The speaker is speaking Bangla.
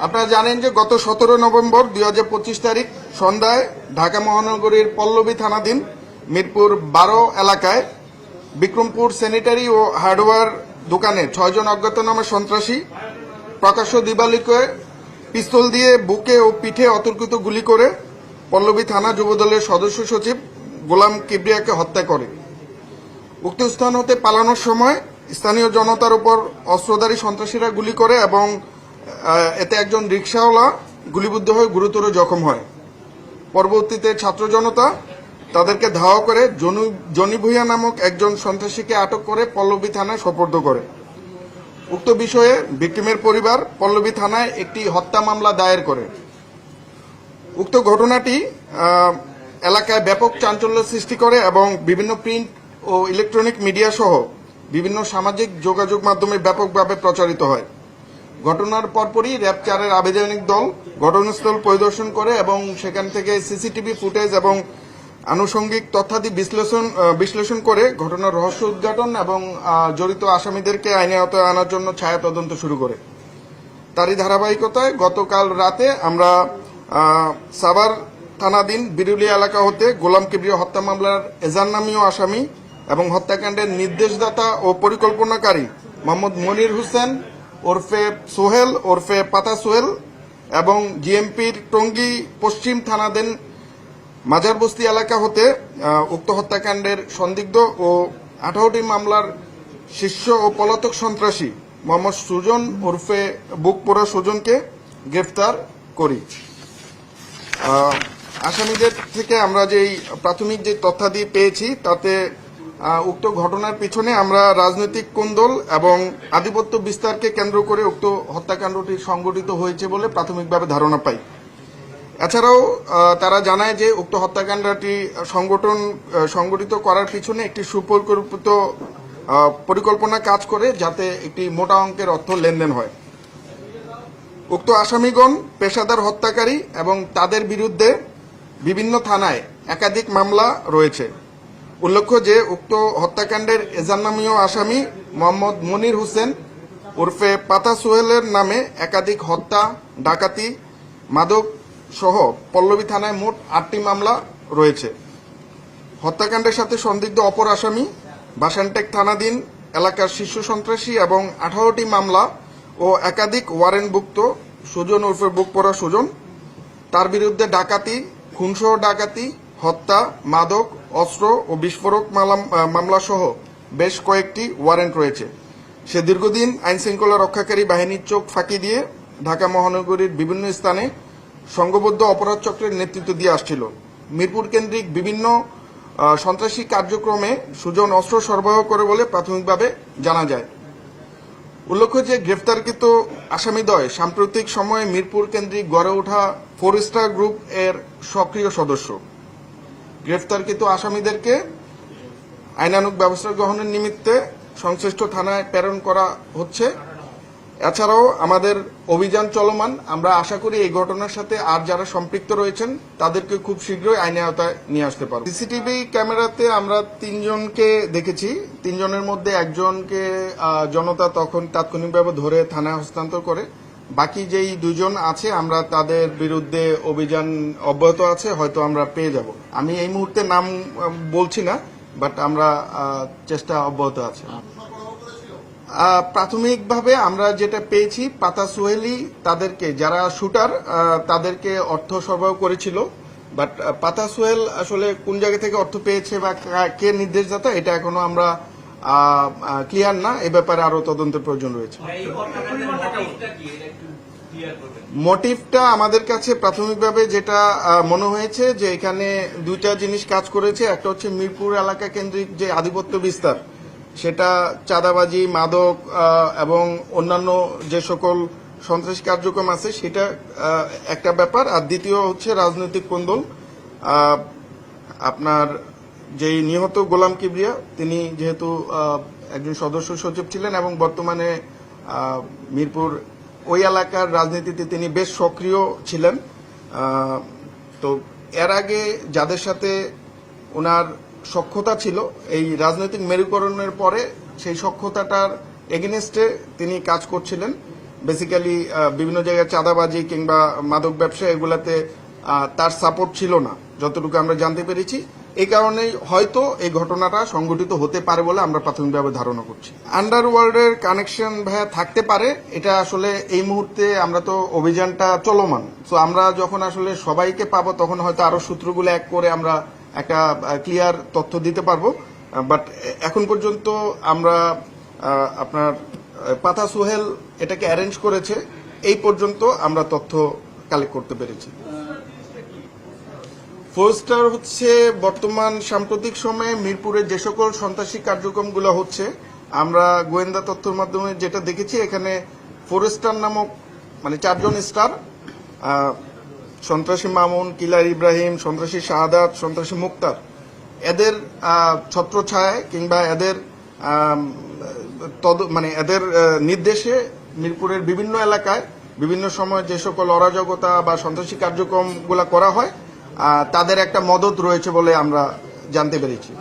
আপনারা জানেন যে গত সতেরো নভেম্বর দুই হাজার পঁচিশ তারিখ সন্ধ্যায় ঢাকা মহানগরীর পল্লবী থানাধীন মিরপুর বারো এলাকায় বিক্রমপুর স্যানিটারি ও হার্ডওয়্যার দোকানে ছয়জন অজ্ঞাতনামা সন্ত্রাসী প্রকাশ্য দিবালিকে পিস্তল দিয়ে বুকে ও পিঠে অতর্কিত গুলি করে পল্লবী থানা যুবদলের সদস্য সচিব গোলাম কিবরিয়াকে হত্যা করে। উক্ত স্থান হতে পালানোর সময় স্থানীয় জনতার উপর অস্ত্রধারী সন্ত্রাসীরা গুলি করে এবং এতে একজন রিক্সাওয়ালা গুলিবিদ্ধ হয়ে গুরুতর জখম হয়। পরবর্তীতে ছাত্র জনতা তাদেরকে ধাওয়া করে জনু- ভুইয়া নামক একজন সন্ত্রাসীকে আটক করে পল্লবী থানায় সোপর্দ করে। উক্ত বিষয়ে ভিক্টিমের পরিবার পল্লবী থানায় একটি হত্যা মামলা দায়ের করে। উক্ত ঘটনাটি এলাকায় ব্যাপক চাঞ্চল্য সৃষ্টি করে এবং বিভিন্ন প্রিন্ট ও ইলেকট্রনিক মিডিয়া সহ বিভিন্ন সামাজিক যোগাযোগ মাধ্যমে ব্যাপকভাবে প্রচারিত হয়। ঘটনার পরপরই র্যাব চারের আবেদনিক দল ঘটনাস্থল পরিদর্শন করে এবং সেখান থেকে সিসিটিভি ফুটেজ এবং আনুষঙ্গিক তথ্যাদি বিশ্লেষণ বিশ্লেষণ করে ঘটনার রহস্য উদ্ঘাটন এবং জড়িত আসামিদেরকে আইনে আওতায় আনার জন্য ছায়া তদন্ত শুরু করে। তারই ধারাবাহিকতায় গতকাল রাতে আমরা সাভার থানাধীন বিরুলি এলাকা হতে গোলাম কিবরিয়া হত্যা মামলার এজান নামীয় আসামি এবং হত্যাকাণ্ডের নির্দেশদাতা ও পরিকল্পনাকারী মোহাম্মদ মনির হোসেন ওরফে সোহেল, ওরফে পাতা সোহেল এবং জিএমপির টঙ্গী পশ্চিম থানাধীন মাজারবস্তি এলাকা হতে উক্ত হত্যাকাণ্ডের সন্দিগ্ধ ও আঠারোটি মামলার শীর্ষ ও পলাতক সন্ত্রাসী মোহাম্মদ সুজন ওরফে বুকপোড়া সুজনকে গ্রেফতার করি। আসামিদের থেকে আমরা যেই প্রাথমিক যে তথ্যাদি পেয়েছি, তাতে উক্ত ঘটনার পিছনে আমরা রাজনৈতিক কোন্দল এবং আধিপত্য বিস্তারকে কেন্দ্র করে উক্ত হত্যাকাণ্ডটি সংগঠিত হয়েছে বলে প্রাথমিকভাবে ধারণা পাই। এছাড়াও তারা জানায় যে উক্ত হত্যাকাণ্ডটি সংগঠন সংগঠিত করার পিছনে একটি সুপরিকল্পিত পরিকল্পনা কাজ করে যাতে একটি মোটা অঙ্কের অর্থ লেনদেন হয়। উক্ত আসামিগণ পেশাদার হত্যাকারী এবং তাদের বিরুদ্ধে বিভিন্ন থানায় একাধিক মামলা রয়েছে। উল্লেখ্য যে, উক্ত হত্যাকাণ্ডের এজান্নামীয় আসামি মোহাম্মদ মনির হোসেন ওরফে পাতা সোহেলের নামে একাধিক হত্যা, ডাকাতি, মাদক সহ পল্লবী থানায় মোট আটটি মামলা রয়েছে। হত্যাকাণ্ডের সাথে সন্দিগ্ধ অপর আসামি বাসানটেক থানাধীন এলাকার শিশু সন্ত্রাসী এবং আঠারোটি মামলা ও একাধিক ওয়ারেন্টভুক্ত সুজন ওরফে বুক পড়া সুজন তার বিরুদ্ধে ডাকাতি, খুনসহ ডাকাতি হত্যা, মাদক, অস্ত্র ও বিস্ফোরক মামলা সহ বেশ কয়েকটি ওয়ারেন্ট রয়েছে। সে দীর্ঘদিন আইন শৃঙ্খলা রক্ষাকারী বাহিনীর চোখ ফাঁকি দিয়ে ঢাকা মহানগরীর বিভিন্ন স্থানে সংঘবদ্ধ অপরাধ চক্রের নেতৃত্ব দিয়ে আসছিল। মিরপুর কেন্দ্রিক বিভিন্ন সন্ত্রাসী কার্যক্রমে সুজন অস্ত্র সরবরাহ করে বলে প্রাথমিকভাবে জানা যায়। উল্লেখ্য যে গ্রেফতারকৃত আসামিদ্বয় সাম্প্রতিক সময়ে মিরপুর কেন্দ্রিক গড়ে ওঠা ফোর স্টার গ্রুপ এর সক্রিয় সদস্য। গ্রেফতারকৃত আসামিদেরকে আইনানুগ ব্যবস্থা গ্রহণের নিমিত্তে সংশ্লিষ্ট থানায় প্রেরণ করা হচ্ছে। এছাড়াও আমাদের অভিযান চলমান। আমরা আশা করি এই ঘটনার সাথে আর যারা সম্পৃক্ত রয়েছেন, তাদেরকে খুব শীঘ্রই আইনে আওতায় নিয়ে আসতে পারব। সিসিটিভি ক্যামেরাতে আমরা তিনজনকে দেখেছি। তিনজনের মধ্যে একজনকে জনতা তখন তাৎক্ষণিকভাবে ধরে থানায় হস্তান্তর করে বাকি যেই দুজন আছে, আমরা তাদের বিরুদ্ধে অভিযান অব্যাহত আছে, হয়তো আমরা পেয়ে যাব। আমি এই মুহূর্তে নাম বলছি না বাট আমরা চেষ্টা অব্যাহত আছে। প্রাথমিকভাবে আমরা যেটা পেয়েছি, পাতা সোহেলি তাদেরকে, যারা শুটার তাদেরকে অর্থ সরবরাহ করেছিল। বাট পাতা সোহেল আসলে কোন জায়গা থেকে অর্থ পেয়েছে বা কা- নির্দেশদাতা, এটা এখনও আমরা ক্লিয়ার না? এ ব্যাপারে আরও তদন্তের প্রয়োজন রয়েছে। মোটিভটা আমাদের কাছে প্রাথমিকভাবে যেটা মনে হয়েছে যে এখানে দুইটা জিনিস কাজ করেছে। একটা হচ্ছে মিরপুর এলাকা কেন্দ্রিক যে আধিপত্য বিস্তার সেটা চাঁদাবাজি মাদক এবং অন্যান্য যে সকল সন্ত্রাসী কার্যক্রম আছে সেটা একটা ব্যাপার। আর দ্বিতীয় হচ্ছে রাজনৈতিক কোন্দল। আপনার যেই নিহত গোলাম কিবরিয়া, তিনি যেহেতু একজন সদস্য সচিব ছিলেন এবং বর্তমানে মিরপুর ওই এলাকার রাজনীতিতে তিনি বেশ সক্রিয় ছিলেন। তো এর আগে যাদের সাথে ওনার সক্ষতা ছিল, এই রাজনৈতিক মেরুকরণের পরে সেই সক্ষতাটার এগেনস্টে তিনি কাজ করছিলেন। বেসিক্যালি বিভিন্ন জায়গায় চাঁদাবাজি কিংবা মাদক ব্যবসা এগুলাতে তার সাপোর্ট ছিল না, যতটুকু আমরা জানতে পেরেছি। এই কারণেই হয়তো এই ঘটনাটা সংঘটিত হতে পারে বলে আমরা প্রাথমিকভাবে ধারণা করছি। আন্ডারওয়ার্ল্ডের কানেকশন ভাইয়া থাকতে পারে, এটা আসলে এই মুহূর্তে আমরা তো অভিযানটা চলমান। তো আমরা যখন আসলে সবাইকে পাবো, তখন হয়তো আরও সূত্রগুলো এক করে আমরা একটা ক্লিয়ার তথ্য দিতে পারব। বাট এখন পর্যন্ত আমরা আপনার পাতা সোহেল এটাকে অ্যারেঞ্জ করেছে, এই পর্যন্ত আমরা তথ্য কালেক্ট করতে পেরেছি। ফোরস্টার হচ্ছে বর্তমান সাম্প্রতিক সময়ে মিরপুরে যে সকল সন্ত্রাসী কার্যক্রমগুলো হচ্ছে আমরা গোয়েন্দা তথ্যের মাধ্যমে যেটা দেখেছি এখানে ফোরেস্টার নামক মানে চারজন স্টার সন্ত্রাসী মামুন কিলার ইব্রাহিম সন্ত্রাসী শাহাদাত সন্ত্রাসী মুক্তার। এদের আহ, ছত্রছায়ায় কিংবা এদের তদ মানে এদের নির্দেশে মিরপুরের বিভিন্ন এলাকায় বিভিন্ন সময় যে সকল অরাজকতা বা সন্ত্রাসী কার্যক্রমগুলো করা হয় তাদের একটা মদত রয়েছে বলে আমরা জানতে পেরেছি।